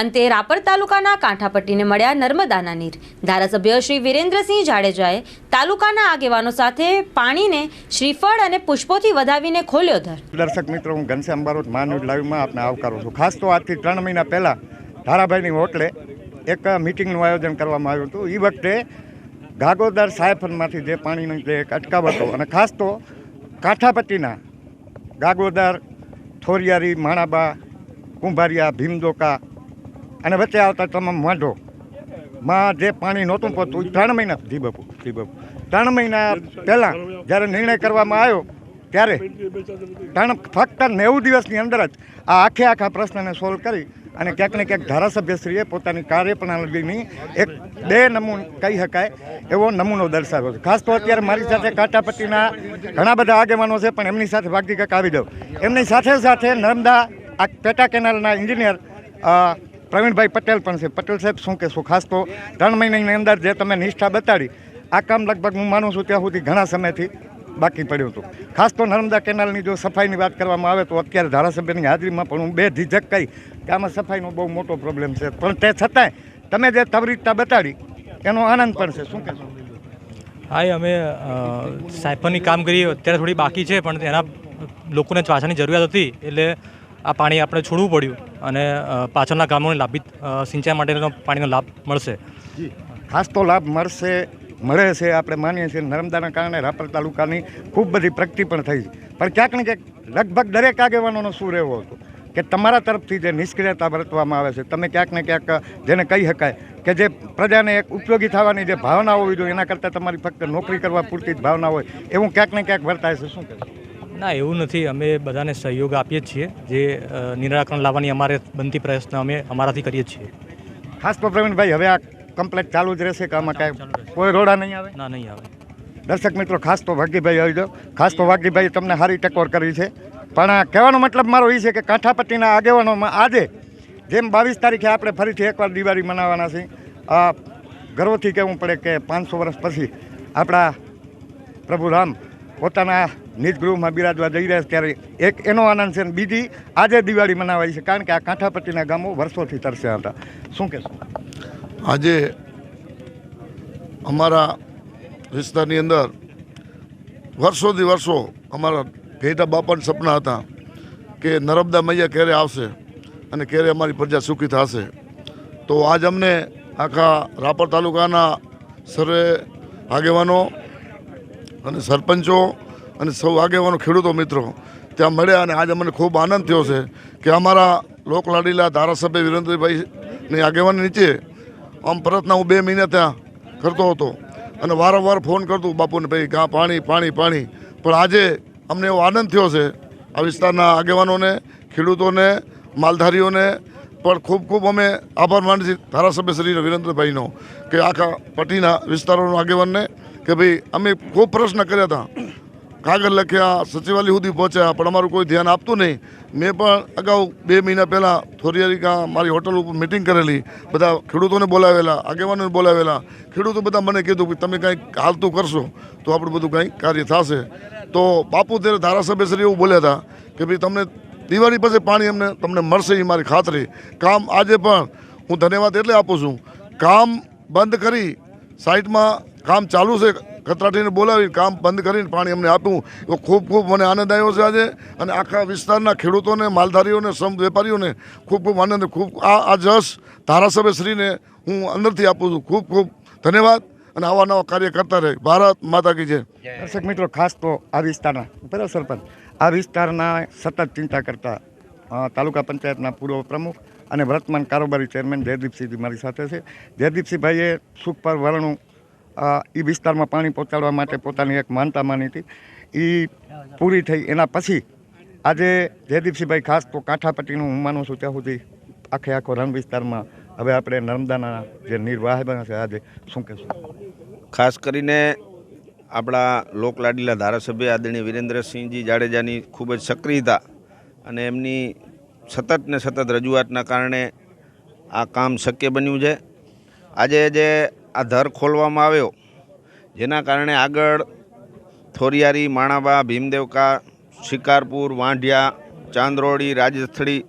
અંતે રાપર તાલુકાના કાંઠાપટ્ટીને મળ્યા નર્મદાના નીર. ધારાસભ્ય શ્રી વિરેન્દ્રસિંહ જાડેજાએ તાલુકાના આગેવાનો સાથે પાણીને શ્રીફળ અને પુષ્પોથી વધાવીને ખોલ્યો ધર. દર્શક મિત્રો, હું ઘનશ્યામ બારોટ માનવ લાઈવમાં આપને આવકારું છું. ખાસ તો આજથી ત્રણ મહિના પહેલાં ધારાભાઈની હોટલે એક મિટિંગનું આયોજન કરવામાં આવ્યું હતું. એ વખતે ગાગોદર સાયફનમાંથી જે પાણીનો જે એક અટકાવ હતો અને ખાસ તો કાંઠાપટ્ટીના ગાગોદર, થોરિયારી, માણાબા, કુંભારિયા, ભીમદોકા અને વચ્ચે આવતા તમામ વાંઢો. માં જે પાણી નહોતું પહોંચતું ત્રણ મહિના જી બાપુ ત્રણ મહિના પહેલાં જ્યારે નિર્ણય કરવામાં આવ્યો, ત્યારે ત્રણ, ફક્ત નેવું દિવસની અંદર જ આ આખે આખા પ્રશ્નને સોલ્વ કરી અને ક્યાંક ને ક્યાંક ધારાસભ્યશ્રીએ પોતાની કાર્યપ્રણાલીની એક બે નમૂન કહી શકાય એવો નમૂનો દર્શાવ્યો છે. ખાસ તો અત્યારે મારી સાથે કાંટાપટ્ટીના ઘણા બધા આગેવાનો છે, પણ એમની સાથે ભાગી કાંક આવી દઉં એમની સાથે સાથે નર્મદા, આ પેટા કેનાલના એન્જિનિયર પ્રવીણભાઈ પટેલ પણ છે. પટેલ સાહેબ, શું કહેશો? ખાસ તો ત્રણ મહિનાની અંદર જે તમે નિષ્ઠા બતાડી, આ કામ લગભગ હું માનું છું ત્યાં સુધી ઘણા સમયથી બાકી પડ્યું હતું. ખાસ તો નર્મદા કેનાલની જો સફાઈની વાત કરવામાં આવે તો અત્યારે ધારાસભ્યની હાજરીમાં પણ હું બે ધીજક કહી કે આમાં સફાઈનો બહુ મોટો પ્રોબ્લેમ છે. પણ તે છતાંય તમે જે તવરીતતા બતાડી, એનો આનંદ પણ છે. શું કહેશો? હા એ અમે સાયફનની કામગીરી અત્યારે થોડી બાકી છે, પણ એના લોકોને વાંચવાની જરૂરિયાત હતી. એટલે આ પાણી આપણે છોડવું પડ્યું અને પાછળના ગામોને લાભિત સિંચાઈ માટેનો પાણીનો લાભ મળશે. ખાસ તો લાભ મળશે, મળે છે, આપણે માનીએ છીએ. નર્મદાના કારણે રાપર તાલુકાની ખૂબ બધી પ્રગતિ પણ થઈ પણ ક્યાંક ને ક્યાંક લગભગ દરેક આગેવાનોનો શું રહેવો હતો? કે તમારા તરફથી જે નિષ્ક્રિયતા વર્તવામાં આવે છે, તમે ક્યાંક ને ક્યાંક, જેને કહી શકાય, કે જે પ્રજાને એક ઉપયોગી થવાની જે ભાવના હોવી જોઈએ એના કરતાં તમારી ફક્ત નોકરી કરવા પૂરતી જ ભાવના હોય, એવું ક્યાંક ને ક્યાંક વર્તાય છે. શું કહેશો? ના એવું નથી. અમે બધાને સહયોગ આપીએ જ છીએ. જે નિરાકરણ લાવવાની અમારે બનતી પ્રયત્ન અમે અમારાથી કરીએ છીએ. ખાસ તો પ્રવીણભાઈ હવે આ કમ્પ્લેટ ચાલુ જ રહેશે કે આમાં કાંઈ કોઈ રોડા નહીં આવે? ના નહીં આવે. દર્શક મિત્રો ખાસ તો વાઘીભાઈ આવી જાઓ. ખાસ તો વાઘીભાઈ તમને સારી ટકોર કરી છે. પણ આ કહેવાનો મતલબ મારો એ છે કે કાંઠાપટ્ટીના આગેવાનોમાં આજે જેમ બાવીસ તારીખે આપણે ફરીથી એકવાર દિવાળી મનાવવાના છીએ આ ગર્વથી કહેવું પડે કે પાંચસો વર્ષ પછી આપણા પ્રભુ રામ પોતાના નિજ ગૃહમાં બિરાજવા જઈ રહ્યા ત્યારે એક એનો આનંદ છે અને બીજી આજે દિવાળી મનાવાય છે કારણ કે આ કાંઠાપટ્ટીના ગામો વર્ષોથી તરસ્યા હતા. શું કહેશો? આજે અમારા વિસ્તારની અંદર વર્ષોથી વર્ષો અમારા ઘેટા બાપાના સપના હતા કે નર્મદા મૈયા ક્યારે આવશે અને ક્યારે અમારી પ્રજા સુખી થશે. તો આજ અમને આખા રાપર તાલુકાના સર્વે આગેવાનો અને સરપંચો અને સૌ આગેવાનો, ખેડૂતો મિત્રો, ત્યાં મળ્યા અને આજે મને ખૂબ આનંદ થયો છે કે અમારા લોકલાડીલા ધારાસભ્ય વિરેન્દ્રભાઈની આગેવાની નીચે આમ પ્રયત્ન હું બે મહિના ત્યાં કરતો હતો અને વારંવાર ફોન કરતો બાપુને ભાઈ કાં પાણી પાણી પાણી. પણ આજે અમને એવો આનંદ થયો છે આ વિસ્તારના આગેવાનોને, ખેડૂતોને, માલધારીઓને. પણ ખૂબ ખૂબ અમે આભાર માની છીએ ધારાસભ્ય શ્રી વિરેન્દ્રભાઈનો કે આખા પટ્ટીના વિસ્તારોના આગેવાનને કે ભાઈ, અમે ખૂબ પ્રશ્ન કર્યા હતા કાગળ લખ્યા, સચિવાલય સુધી પહોંચ્યા, પણ અમારું કોઈ ધ્યાન આપતું નહીં. મેં પણ અગાઉ બે મહિના પહેલાં થોરિયારી મારી હોટલ ઉપર મિટિંગ કરેલી. બધા ખેડૂતોને બોલાવેલા, આગેવાનોને બોલાવેલા. ખેડૂતો બધા મને કીધું કે તમે કંઈક હાલતું કરશો, તો આપણું બધું કંઈક કાર્ય થશે. તો બાપુ ત્યારે ધારાસભ્યશ્રી એવું બોલ્યા હતા કે ભાઈ તમને દિવાળી પછી પાણી અમને, તમને મળશે એ મારી ખાતરી. કામ આજે પણ હું ધન્યવાદ એટલે આપું છું. કામ બંધ કરી સાઈડમાં કામ ચાલુ છે. કતરાટીને બોલાવી કામ બંધ કરીને પાણી અમને આપ્યું. એવો ખૂબ ખૂબ મને આનંદ આવ્યો છે આજે. અને આખા વિસ્તારના ખેડૂતોને માલધારીઓને સમ વેપારીઓને ખૂબ ખૂબ આનંદ ખૂબ આ આ જશ ધારાસભ્યશ્રીને હું અંદરથી આપું છું. ખૂબ ખૂબ ધન્યવાદ અને આવા નવા કાર્ય કરતા રહે. ભારત માતા કી જય. દર્શક મિત્રો ખાસ તો આ વિસ્તારના બરાબર સરપંચ આ વિસ્તારના સતત ચિંતા કરતા તાલુકા પંચાયતના પૂર્વ પ્રમુખ અને વર્તમાન કારોબારી ચેરમેન જયદીપસિંહજી મારી સાથે છે. જયદીપસિંહભાઈએ સુખ પર વરણું એ વિસ્તારમાં પાણી પહોંચાડવા માટે પોતાની એક માનતા માની હતી. એ પૂરી થઈ એના પછી આજે જયદીપસિંહભાઈ ખાસ તો કાંઠાપટ્ટીનું હું માનું છું ત્યાં સુધી આખે આખો રણ વિસ્તારમાં હવે આપણે નર્મદાના જે નિર્વાહ છે, આજે શું કહેશું? ખાસ કરીને આપણા લોકલાડીલા ધારાસભ્ય આદરણીય વિરેન્દ્રસિંહજી જાડેજાની ખૂબ જ સક્રિયતા અને એમની સતત ને સતત રજૂઆતના કારણે આ કામ શક્ય બન્યું છે. આજે જે આ દર ખોલવામાં આવ્યો. જેના કારણે આગળ થોરિયારી માણાબા ભીમદેવકા, શિકારપુર, વાંઢિયા, ચાંદરોડી, રાજસ્થળી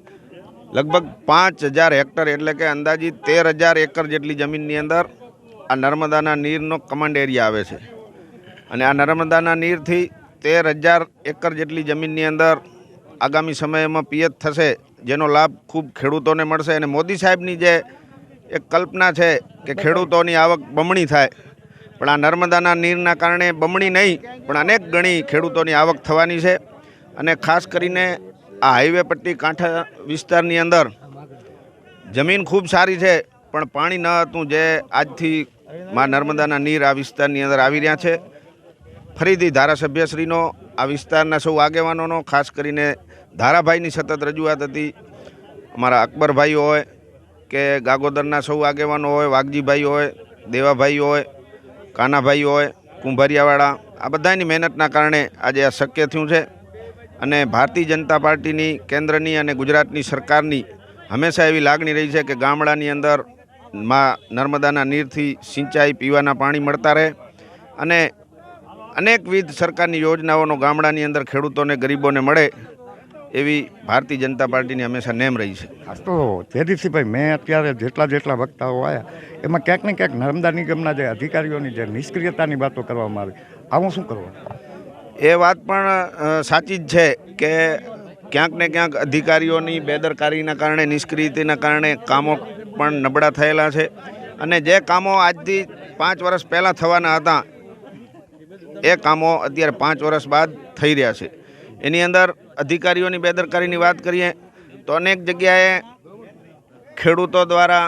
લગભગ પાંચ હજાર હેક્ટર એટલે કે અંદાજિત તેર હજાર એકર જેટલી જમીનની અંદર આ નર્મદાના નીરનો કમાન્ડ એરિયા આવે છે. અને આ નર્મદાના નીરથી તેર હજાર એકર જેટલી જમીનની અંદર આગામી સમયમાં પિયત થશે, જેનો લાભ ખૂબ ખેડૂતોને મળશે. અને મોદી સાહેબની જે એક કલ્પના છે કે ખેડૂતોની આવક બમણી થાય. પણ આ નર્મદાના નીરના કારણે બમણી નહીં પણ અનેક ગણી ખેડૂતોની આવક થવાની છે. અને ખાસ કરીને આ હાઈવે પટ્ટી કાંઠા વિસ્તારની અંદર જમીન ખૂબ સારી છે પણ પાણી ન હતું જે આજથી માં નર્મદાના નીર આ વિસ્તારની અંદર આવી રહ્યા છે. ફરીથી ધારાસભ્યશ્રીનો આ વિસ્તારના સૌ આગેવાનોનો ખાસ કરીને ધારાભાઈની સતત રજૂઆત હતી. અમારા અકબરભાઈ હોય કે ગાગોદરના સૌ આગેવાનો હોય, વાઘજીભાઈ હોય, દેવાભાઈ હોય, કાનાભાઈ હોય, કુંભારિયાવાળા, આ બધાની મહેનતના કારણે આજે આ શક્ય થયું છે. અને ભારતીય જનતા પાર્ટીની, કેન્દ્રની અને ગુજરાતની સરકારની હંમેશા એવી લાગણી રહી છે કે ગામડાની અંદરમાં નર્મદાના નીરથી સિંચાઈ, પીવાના પાણી મળતા રહે. અને અનેકવિધ સરકારની યોજનાઓનો ગામડાની અંદર ખેડૂતોને, ગરીબોને મળે. એવી ભારતીય જનતા પાર્ટીની હંમેશા નેમ રહી છે. તો તો જયદીપસિંહભાઈ મેં અત્યારે જેટલા જેટલા વક્તાઓ આવ્યા એમાં ક્યાંક ને ક્યાંક નર્મદા નિગમના જે અધિકારીઓની જે નિષ્ક્રિયતાની વાતો કરવામાં આવી. આવું શું કરવાનું એ વાત પણ સાચી જ છે કે ક્યાંક ને ક્યાંક અધિકારીઓની બેદરકારીના કારણે નિષ્ક્રિયતાના કારણે કામો પણ નબળા થયેલા છે. અને જે કામો આજથી પાંચ વર્ષ પહેલાં થવાના હતા એ કામો અત્યારે પાંચ વર્ષ બાદ થઈ રહ્યા છે. એની અંદર અધિકારીઓની બેદરકારીની વાત કરીએ, તો અનેક જગ્યાએ ખેડૂતો દ્વારા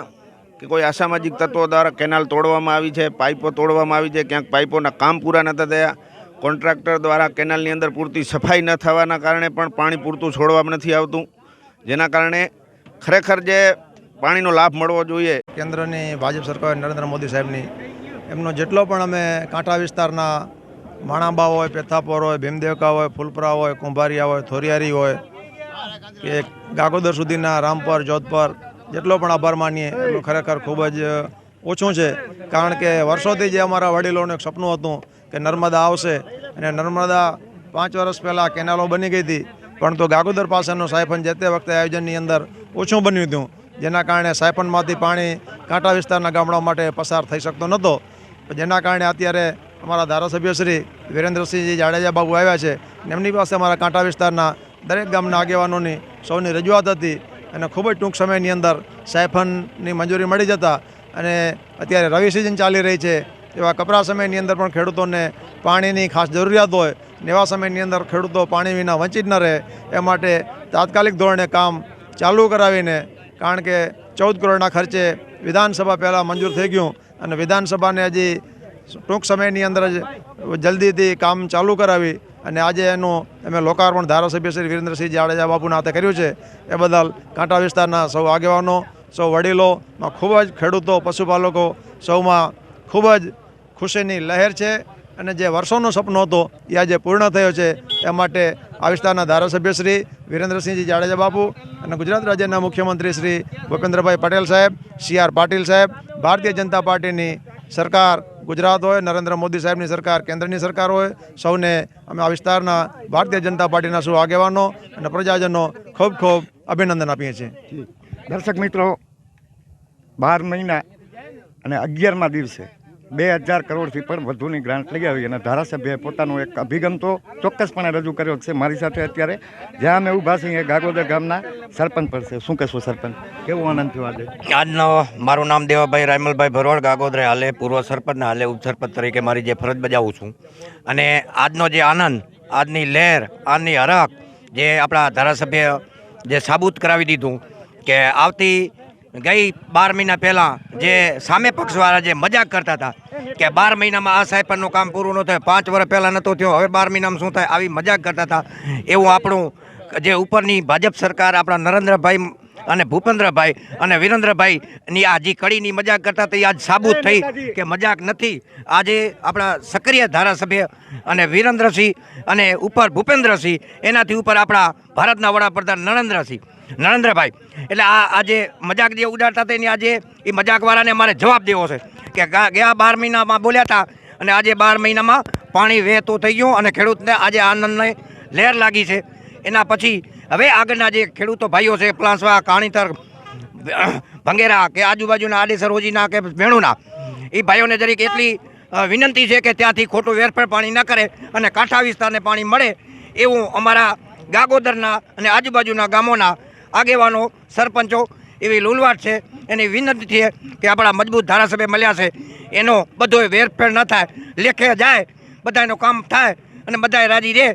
કે કોઈ અસામાજિક તત્વો દ્વારા કેનાલ તોડવામાં આવી છે, પાઇપો તોડવામાં આવી છે, ક્યાંક પાઇપોના કામ પૂરા નહોતા થયા, કોન્ટ્રાક્ટર દ્વારા કેનાલની અંદર પૂરતી સફાઈ ન થવાના કારણે પણ પાણી પૂરતું છોડવામાં નથી આવતું. જેના કારણે ખરેખર જે પાણીનો લાભ મળવો જોઈએ. કેન્દ્રની ભાજપ સરકાર નરેન્દ્ર મોદી સાહેબની, એમનો જેટલો પણ અમે કાંઠા વિસ્તારના માણાબા હોય, પેથાપોર હોય, ભીમદેવકા હોય, ફૂલપરા હોય, કુંભારિયા હોય, થોરિયારી હોય, કે ગાગોદર સુધીના રામપર, જોધપર, જેટલો પણ આભાર માનીએ એટલું ખરેખર ખૂબ જ ઓછું છે. કારણ કે વર્ષોથી જે અમારા વડીલોનું એક સપનું હતું કે નર્મદા આવશે, અને નર્મદા પાંચ વર્ષ પહેલાં કેનાલો બની ગઈ હતી, પરંતુ ગાગોદર પાસેનું સાયફન જે તે વખતે આયોજનની અંદર ઓછું બન્યું હતું, જેના કારણે સાયફનમાંથી પાણી કાંઠા વિસ્તારના ગામડાઓ માટે પસાર થઈ શકતો નહોતો. જેના કારણે અત્યારે અમારા ધારાસભ્ય શ્રી વિરેન્દ્રસિંહજી જાડેજા બાબુ આવ્યા છે એમની પાસે અમારા કાંટા વિસ્તારના દરેક ગામના આગેવાનોની સૌની રજૂઆત હતી અને ખૂબ જ ટૂંક સમયની અંદર સાયફનની મંજૂરી મળી જતા અને અત્યારે રવિ સિઝન ચાલી રહી છે એવા કપરા સમયની અંદર પણ ખેડૂતોને પાણીની ખાસ જરૂરિયાત હોય ને એવા સમયની અંદર ખેડૂતો પાણી વિના વંચિત ન રહે એ માટે તાત્કાલિક ધોરણે કામ ચાલુ કરાવીને કારણ કે ચૌદ કરોડના ખર્ચે વિધાનસભા પહેલાં મંજૂર થઈ ગયું અને વિધાનસભાને હજી ટૂંક સમયની અંદર જ જલ્દીથી કામ ચાલુ કરાવી અને આજે એનું અમે લોકાર્પણ ધારાસભ્ય શ્રી વિરેન્દ્રસિંહ જાડેજા બાપુના હાથે કર્યું છે. એ બદલ કાંટા વિસ્તારના સૌ આગેવાનો, સૌ વડીલોમાં ખૂબ જ ખેડૂતો, પશુપાલકો સૌમાં ખૂબ જ ખુશીની લહેર છે અને જે વર્ષોનો સપનો હતો એ આજે પૂર્ણ થયો છે. એ માટે આ વિસ્તારના ધારાસભ્ય શ્રી વિરેન્દ્રસિંહજી જાડેજા બાપુ અને ગુજરાત રાજ્યના મુખ્યમંત્રી શ્રી ભૂપેન્દ્રભાઈ પટેલ સાહેબ, સી આર પાટીલ સાહેબ, ભારતીય જનતા પાર્ટીની સરકાર ગુજરાત હોય, નરેન્દ્ર મોદી સાહેબની સરકાર, કેન્દ્રની સરકાર હોય, સૌને અમે આ વિસ્તારના ભારતીય જનતા પાર્ટીના સૌ આગેવાનો અને પ્રજાજનો ખૂબ ખૂબ અભિનંદન આપીએ છીએ. દર્શક મિત્રો, બાર મહિના અને અગિયારમા દિવસે બે હજાર કરોડથી પણ વધુની ગ્રાન્ટ લઈ આવી અને ધારાસભ્યએ પોતાનો એક અભિગમ તો ચોક્કસપણે રજૂ કર્યો છે મારી સાથે અત્યારે. જ્યાં અમે ઊભા છીએ ગાગોદર ગામના સરપંચ પર છે. શું કહેશો સરપંચ? કેવો આનંદ થયો આજે? આજનો મારું નામ દેવાભાઈ રાયમલભાઈ ભરવાડ, ગાગોદરે હાલે પૂર્વ સરપંચ હાલે ઉપસરપંચ તરીકે મારી જે ફરજ બજાવું છું. અને આજનો જે આનંદ, આજની લહેર, આજની હરખ જે આપણા ધારાસભ્ય જે સાબુત કરાવી દીધું કે આવતી ગઈ બાર મહિના પહેલાં જે સામે પક્ષવાળા જે મજાક કરતા હતા કે બાર મહિનામાં આ સાહેબનું કામ પૂરું ન થાય, પાંચ વર્ષ પહેલાં નહોતું થયું, હવે બાર મહિનામાં શું થાય, આવી મજાક કરતા હતા. એવું આપણું જે ઉપરની ભાજપ સરકાર આપણા નરેન્દ્રભાઈ અને ભૂપેન્દ્રભાઈ અને વિરેન્દ્રભાઈની આ જે કડીની મજાક કરતા એ આજ સાબુત થઈ કે મજાક નથી. આજે આપણા સક્રિય ધારાસભ્ય અને વિરેન્દ્રસિંહ અને ઉપર ભૂપેન્દ્રસિંહ એનાથી ઉપર આપણા ભારતના વડાપ્રધાન નરેન્દ્રસિંહ. નરેન્દ્રભાઈ એટલે આ આજે મજાક જે ઉડાડતા હતા એની આજે એ મજાકવાળાને મારે જવાબ દેવો છે કે ગા- ગયા બાર મહિનામાં બોલ્યા હતા અને આજે બાર મહિનામાં પાણી વહેતું થઈ ગયું અને ખેડૂતને આજે આનંદને લહેર લાગી છે. એના પછી હવે આગળના જે ખેડૂતો ભાઈઓ છે પ્લાસવા કાણીતર, ભંગેરા કે આજુબાજુના આડેસર રોજીના કે ભેણુના એ ભાઈઓને જરીક એટલી વિનંતી છે કે ત્યાંથી ખોટું વેરફેર પાણી ન કરે અને કાંઠા વિસ્તારને પાણી મળે એવું અમારા ગાગોદરના અને આજુબાજુના ગામોના આગેવાનો, સરપંચો એવી લુલવાટ છે. એની વિનંતી છે કે આપણા મજબૂત ધારાસભ્ય મળ્યા છે. એનો બધો વેરફેર ન થાય, લેખે જાય, બધાનું કામ થાય અને બધાએ રાજી રહે.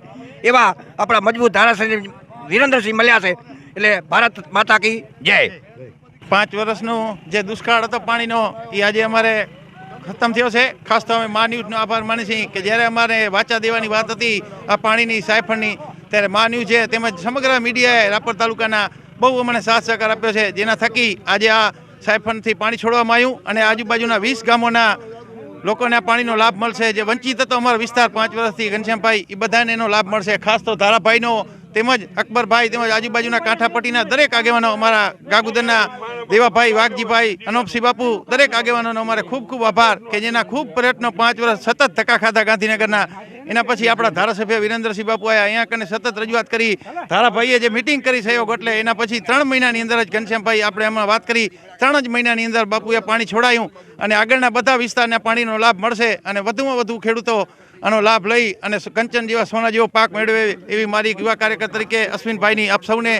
એવા આપણા મજબૂત ધારાસભ્ય વિરેન્દ્રસિંહ મળ્યા છે. એટલે ભારત માતા કી જય. પાંચ વર્ષનો જે દુષ્કાળ હતો પાણીનો, એ આજે અમારે ખતમ થયો છે. ખાસ તો અમે મા ન્યૂઝનો આભાર માની છીએ કે જ્યારે અમારે વાચા દેવાની વાત હતી, આ પાણીની સાયફળની ત્યારે મા ન્યૂઝ તેમજ સમગ્ર મીડિયાએ રાપર તાલુકાના બહુ અમને સાથ સહકાર આપ્યો છે. જેના થકી આજે આ સાયફળથી પાણી છોડવામાં આવ્યું અને આજુબાજુના વીસ ગામોના લોકોને આ પાણીનો લાભ મળશે. જે વંચિત હતો અમારો વિસ્તાર પાંચ વર્ષથી, ઘનશ્યામભાઈ એ બધાને એનો લાભ મળશે. ખાસ તો ધારાભાઈનો, તેમજ અકબરભાઈ, તેમજ આજુબાજુના કાંઠાપટ્ટીના દરેક આગેવાનો અમારા ગાગુદરના, દેવાભાઈ, વાઘજીભાઈ, અનોપસિંહ બાપુ, દરેક આગેવાનોનો અમારે ખૂબ ખૂબ આભાર કે જેના ખૂબ પ્રયત્નો પાંચ વર્ષ સતત ધક્કા ખાધા ગાંધીનગરના એના પછી આપણા ધારાસભ્ય વિરેન્દ્રસિંહ બાપુ આયા અહીંયા કને સતત રજૂઆત કરી. ધારાભાઈએ જે મિટિંગ કરી સહયોગ એટલે એના પછી ત્રણ મહિનાની અંદર જ ઘનશ્યામભાઈ આપણે એમાં વાત કરી. ત્રણ જ મહિનાની અંદર બાપુએ પાણી છોડાયું અને આગળના બધા વિસ્તારને પાણીનો લાભ મળશે અને વધુમાં વધુ ખેડૂતો આનો લાભ લઈ અને કંચન જેવા સોના જેવો પાક મેળવે એવી મારી યુવા કાર્યકર તરીકે અશ્વિનભાઈની આપ સૌને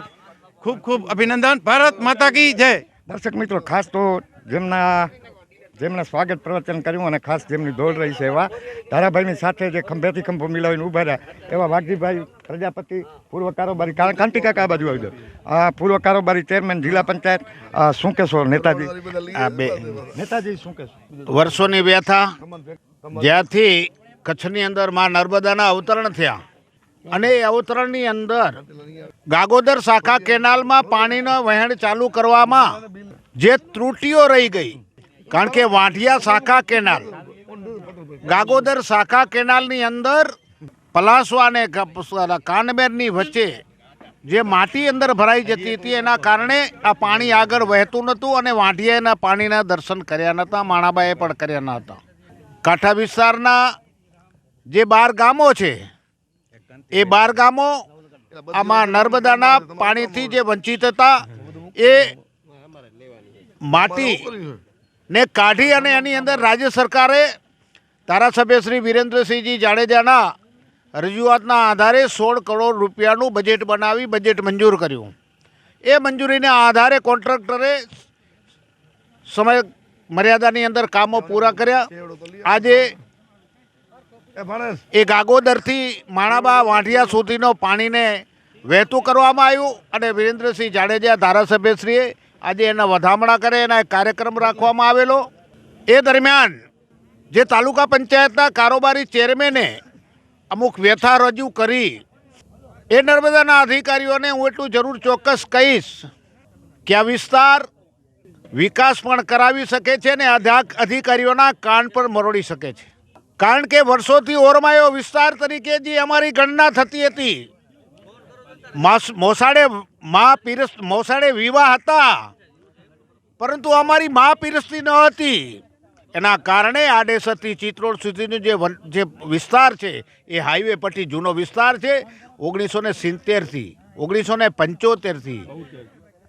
ખૂબ ખૂબ અભિનંદન. ભારત માતા કી જય. દર્શક મિત્રો ખાસ તો જેમના જેમણે સ્વાગત પ્રવચન કર્યું અને ખાસ જેમની દોડ રહી છે એવા ધારાભાઈની સાથે જે ખંભેથી ખંભો મિલાવીને ઊભા રહ્યા એવા વાઘજીભાઈ પ્રજાપતિ પૂર્વ કારોબારી કા- કાંતિ કાકા આ બાજુ આવી જાઓ. આ પૂર્વ કારોબારી ચેરમેન જિલ્લા પંચાયત શું કહેશો નેતાજી. આ બે નેતાજી શું કહેશો વર્ષોની વ્યથા જ્યાંથી કચ્છની અંદરમાં નર્મદાના અવતરણ થયા. અને એ અવતરણની અંદર ગાગોદર શાખા કેનાલમાં પાણીનો વહેણ ચાલુ કરવામાં જે ત્રુટીઓ રહી ગઈ કારણ કે વાંઢિયા શાખા કેનાલ, ગાગોદર શાખા કેનાલની અંદર પલાસવા અને કાનમેરની વચ્ચે જે માટી અંદર ભરાઈ જતી હતી, એના કારણે આ પાણી આગળ વહેતું નહોતું અને વાંઢિયાના પાણીના દર્શન કર્યા નહોતા માણાબાએ પણ કર્યા ન હતા કાંઠા વિસ્તારના જે બાર ગામો છે, એ બાર ગામો આમાં નર્મદાના પાણીથી જે વંચિત હતા, એ માટી ને કાઢી અને એની અંદર રાજ્ય સરકારે ધારાસભ્ય શ્રી વિરેન્દ્રસિંહજી જાડેજાના રજૂઆતના આધારે સોળ કરોડ રૂપિયાનું બજેટ બનાવી બજેટ મંજૂર કર્યું. એ મંજૂરીના આધારે કોન્ટ્રાક્ટરે સમય મર્યાદાની અંદર કામો પૂરા કર્યા. આજે એ ગાગોદરથી માણાબા વાંઢિયા સુધીનો પાણીને વહેતું કરવામાં આવ્યું અને વિરેન્દ્રસિંહ જાડેજા ધારાસભ્યશ્રીએ આજે એના વધામણા કરે, એના કાર્યક્રમ રાખવામાં આવેલો. એ દરમિયાન જે તાલુકા પંચાયતના કારોબારી ચેરમેને અમુક વ્યથા રજૂ કરી, એ નર્મદાના અધિકારીઓને હું એટલું જરૂર ચોક્કસ કહીશ કે આ વિસ્તાર વિકાસ પણ કરાવી શકે છે ને અધા- અધિકારીઓના કાન પણ મરોડી શકે છે. કારણ કે વર્ષોથી ઓરમાયો વિસ્તાર તરીકે જે અમારી ગણના થતી હતી માસ- મોસાળે મા પીરસ મોસાડે વિવાહ હતા. પરંતુ અમારી મા પીરસતી ન હતી. એના કારણે આડેસરથી ચિત્રોડ સુધીનું જે જે વિસ્તાર છે, એ હાઈવે પટ્ટી જૂનો વિસ્તાર છે ઓગણીસો ને સિત્તેરથી ઓગણીસો ને પંચોતેરથી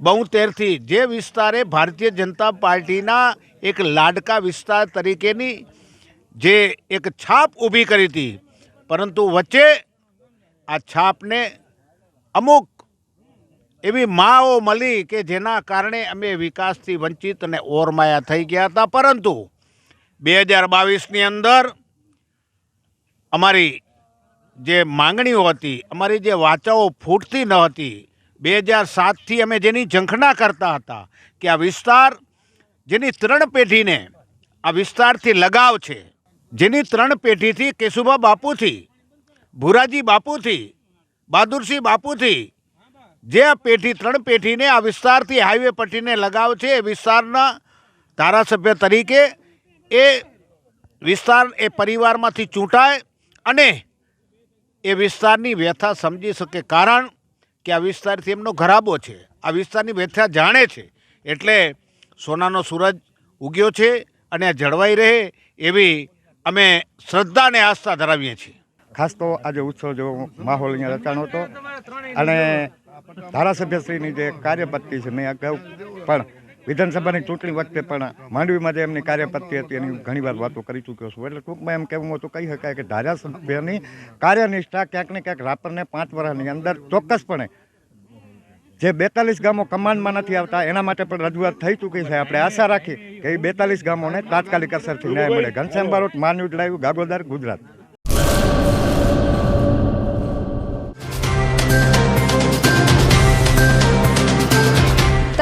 બોતેરથી જે વિસ્તારે ભારતીય જનતા પાર્ટીના એક લાડકા વિસ્તાર તરીકેની જે એક છાપ ઊભી કરી હતી. પરંતુ વચ્ચે આ છાપને અમુક એવી માઓ મળી કે જેના કારણે અમે વિકાસથી વંચિત અને ઓરમાયા થઈ ગયા હતા. પરંતુ બે હજાર બાવીસની અંદર અમારી જે માંગણીઓ હતી, અમારી જે વાચાઓ ફૂટતી ન હતી, બે હજાર સાતથી અમે જેની ઝંખના કરતા હતા કે આ વિસ્તાર જેની ત્રણ પેઢીને આ વિસ્તારથી લગાવ છે, જેની ત્રણ પેઢીથી કેશુભા બાપુથી, ભુરાજી બાપુથી બહાદુરસિંહ બાપુથી જે પેઢી, ત્રણ પેઢીને આ વિસ્તારથી હાઈવે પટ્ટીને લગાવ છે, એ વિસ્તારના ધારાસભ્ય તરીકે એ વિસ્તાર, એ પરિવારમાંથી ચૂંટાય અને એ વિસ્તારની વ્યથા સમજી શકે કારણ કે આ વિસ્તારથી એમનો ઘરાબો છે. આ વિસ્તારની વ્યથા જાણે છે, એટલે સોનાનો સૂરજ ઉગ્યો છે અને આ જળવાઈ રહે એવી અમે શ્રદ્ધા અને આસ્થા ધરાવીએ છીએ. ખાસ તો આજે ઉત્સવ જેવો માહોલ અહીંયા રચાણો હતો. અને ધારાસભ્યશ્રીની જે કાર્યપત્તિ છે, મેં અગાઉ પણ વિધાનસભાની ચૂંટણી વખતે પણ માંડવીમાં જે એમની કાર્યપત્તિ હતી, એની ઘણી વાર વાતો કરી ચૂક્યો છું. એટલે ટૂંકમાં એમ કહેવું હતું કહી શકાય કે ધારાસભ્યની કાર્યનિષ્ઠા ક્યાંક ને ક્યાંક રાપરને પાંચ વર્ષની અંદર ચોક્કસપણે જે બેતાલીસ ગામો કમાન્ડમાં નથી આવતા, એના માટે પણ રજૂઆત થઈ ચૂકી છે. આપણે આશા રાખી કે એ બેતાલીસ ગામોને તાત્કાલિક અસરથી ન્યાય મળે. ઘનશ્યામ બારોટ માન ન્યૂઝ લાઈવ ગાગોદર, ગુજરાત.